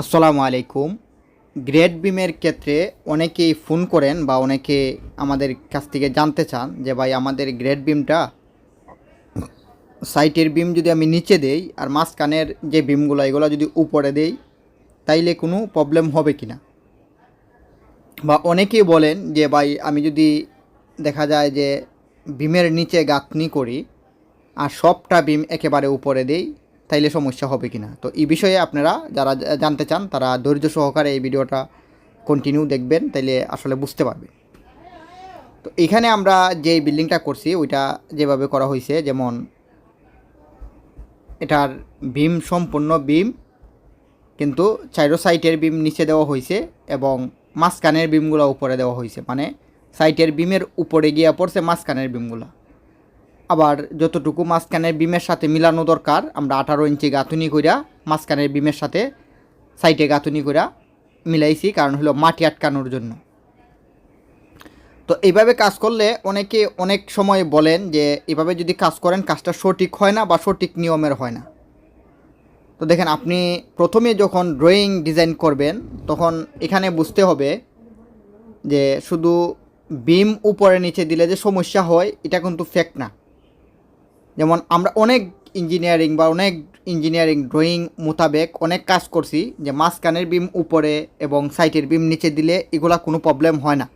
আসসালামু আলাইকুম। গ্রেড বিমের ক্ষেত্রে অনেকেই ফোন করেন বা অনেকে আমাদের কাছ থেকে জানতে চান যে, ভাই, আমাদের গ্রেড বিমটা সাইটের বিম যদি আমি নিচে দেই আর মাঝখানের যে বিমগুলো, এগুলো যদি উপরে দেই, তাইলে কোনো প্রবলেম হবে কি না বা অনেকেই বলেন যে, ভাই, আমি যদি দেখা যায় যে, বিমের নিচে গাঁথনি করি আর সবটা বিম একেবারে উপরে দেই তাইলে সমস্যা হবে কি না তো এই বিষয়ে আপনারা যারা জানতে চান, তারা ধৈর্য সহকারে এই ভিডিওটা কন্টিনিউ দেখবেন, তাইলে আসলে বুঝতে পারবেন। তো এখানে আমরা যে বিল্ডিংটা করছি, ওইটা যেভাবে করা হয়েছে, যেমন এটার বিম সম্পূর্ণ বিম কিন্তু চাইরো সাইটের বিম নিচে দেওয়া হয়েছে এবং মাঝখানের বিমগুলো উপরে দেওয়া হয়েছে। মানে সাইটের বিমের উপরে গিয়ে পড়ছে মাঝখানের বিমগুলো আবার যতটুকু মাঝখানের বিমের সাথে মিলানো দরকার, আমরা আঠারো ইঞ্চি গাঁথুনি কইরা মাঝখানের বিমের সাথে সাইটে গাঁথুনি কইরা মিলাইছি, কারণ হলো মাটি আটকানোর জন্য। তো এইভাবে কাজ করলে অনেকে অনেক সময় বলেন যে, এভাবে যদি কাজ করেন, কাজটা সঠিক হয় না বা সঠিক নিয়মের হয় না। তো দেখেন, আপনি প্রথমে যখন ড্রয়িং ডিজাইন করবেন, তখন এখানে বুঝতে হবে যে, শুধু বিম উপরে নিচে দিলে যে সমস্যা হয়, এটা কিন্তু ফেক না। যেমন আমরা অনেক ইঞ্জিনিয়ারিং বা অনেক ইঞ্জিনিয়ারিং ড্রয়িং মোতাবেক অনেক কাজ করছি যে মাঝখানের বিম উপরে এবং সাইটের বিম নিচে দিলে এগুলা কোনো প্রবলেম হয় না।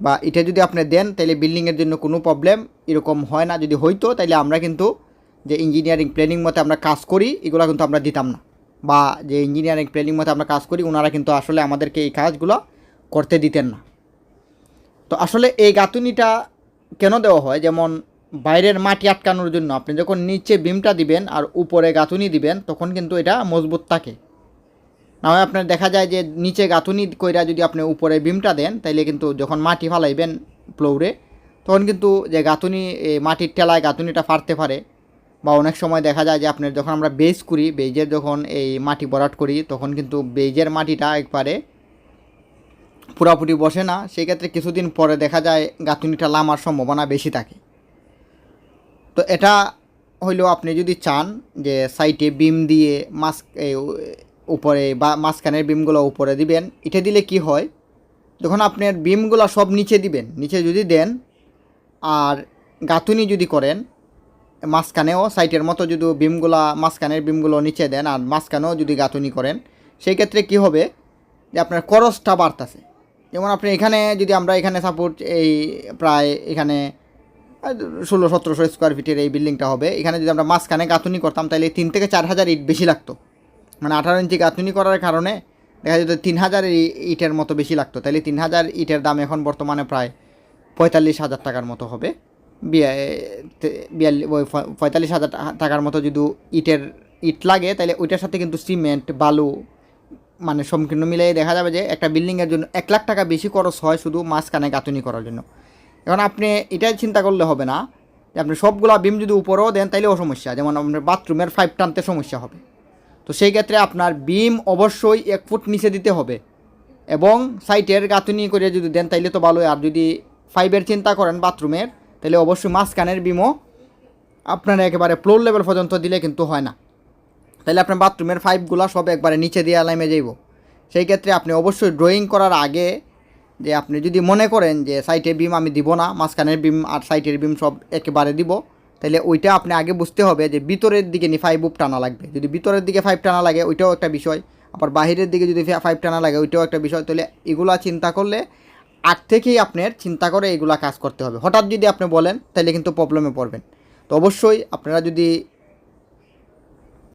বা এটা যদি আপনি দেন, তাহলে বিল্ডিংয়ের জন্য কোনো প্রবলেম এরকম হয় না। যদি হইতো, তাহলে আমরা কিন্তু যে ইঞ্জিনিয়ারিং প্ল্যানিং মতে আমরা কাজ করি, এগুলো কিন্তু আমরা দিতাম না। বা যে ইঞ্জিনিয়ারিং প্ল্যানিং মতে আমরা কাজ করি ওনারা কিন্তু আসলে আমাদেরকে এই কাজগুলো করতে দিতেন না। তো আসলে এই গাঁথুনিটা কেন দেওয়া হয়? যেমন বাইরের মাটি আটকানোর জন্য আপনি যখন নিচে বিমটা দিবেন আর উপরে গাঁথুনি দিবেন, তখন কিন্তু এটা মজবুত থাকে। না হয় আপনার দেখা যায় যে নিচে গাঁথুনি কইরা যদি আপনি উপরে বিমটা দেন, তাইলে কিন্তু যখন মাটি ফালাইবেন ফ্লোরে, তখন কিন্তু যে গাঁথুনি মাটির ঠেলায় গাঁথুনিটা ফাটতে পারে। বা অনেক সময় দেখা যায় যে আপনার যখন আমরা বেজ করি, বেজের যখন এই মাটি বরাট করি, তখন কিন্তু বেজের মাটিটা একবারে পুরাপুরি বসে না। সেই ক্ষেত্রে কিছুদিন পরে দেখা যায় গাঁথুনিটা লামার সম্ভাবনা বেশি থাকে। তো এটা হইলেও আপনি যদি চান যে সাইটে বিম দিয়ে এই উপরে বা মাঝখানের বিমগুলো উপরে দিবেন, এটা দিলে কি হয়? যখন আপনার বিমগুলো সব নিচে দিবেন, নিচে যদি দেন আর গাঁথুনি যদি করেন, মাঝখানেও সাইটের মতো যদি বিমগুলা, মাঝখানের বিমগুলো নিচে দেন আর মাঝখানেও যদি গাঁথুনি করেন, সেই ক্ষেত্রে কি হবে? যে আপনার খরচটা বাড়তেছে। যেমন আপনি এখানে যদি আমরা এখানে সাপোর্ট এই প্রায় এখানে ষোলো, সতেরোশো স্কোয়ার ফিটের এই বিল্ডিংটা হবে। এখানে যদি আমরা মাঝখানে গাঁথুনি করতাম, তাহলে তিন থেকে চার হাজার ইট বেশি লাগতো। মানে আঠারো ইঞ্চি গাঁথুনি করার কারণে দেখা যেত তিন হাজার ইটের মতো বেশি লাগতো। তাহলে তিন হাজার ইটের দাম এখন বর্তমানে প্রায় পঁয়তাল্লিশ হাজার টাকার মতো হবে। বিয়াল্লিশ ওই পঁয়তাল্লিশ হাজার টাকার মতো যদি ইটের ইট লাগে, তাহলে ওইটার সাথে কিন্তু সিমেন্ট, বালু মানে সম্পূর্ণ মিলিয়ে দেখা যাবে যে একটা বিল্ডিংয়ের জন্য এক লাখ টাকা বেশি খরচ হয় শুধু মাঝখানে গাঁথুনি করার জন্য। এখন আপনি এটাই চিন্তা করলে হবে না যে আপনি সবগুলা বিম যদি উপরেও দেন তাইলেও সমস্যা। যেমন আপনার বাথরুমের পাইপ টানতে সমস্যা হবে। তো সেই ক্ষেত্রে আপনার বিম অবশ্যই এক ফুট নিচে দিতে হবে এবং সাইটের গাঁথুনি করে যদি দেন, তাইলে তো ভালোই। আর যদি ফাইভের চিন্তা করেন বাথরুমের তাহলে অবশ্যই মাঝখানের বিমও আপনার একেবারে ফ্লোর লেভেল পর্যন্ত দিলে কিন্তু হয় না। তাহলে আপনার বাথরুমের পাইপগুলো সব একবারে নিচে দিয়ে লাইমে যাইব। সেই ক্ষেত্রে আপনি অবশ্যই ড্রয়িং করার আগে যে আপনি যদি মনে করেন যে সাইটের বিম আমি দিব না, মাঝখানের বিম আর সাইটের বিম সব একেবারে দিব, তাহলে ওইটা আপনি আগে বুঝতে হবে যে ভিতরের দিকে নি ফাইভ উপ টানা লাগবে। যদি ভিতরের দিকে ফাইভ টানা লাগে, ওইটাও একটা বিষয়। আবার বাহিরের দিকে যদি ফাইভ টানা লাগে, ওইটাও একটা বিষয়। তাহলে এগুলা চিন্তা করলে আগ থেকেই আপনার চিন্তা করে এগুলা কাজ করতে হবে। হঠাৎ যদি আপনি বলেন, তাহলে কিন্তু প্রবলেমে পড়বেন। তো অবশ্যই আপনারা যদি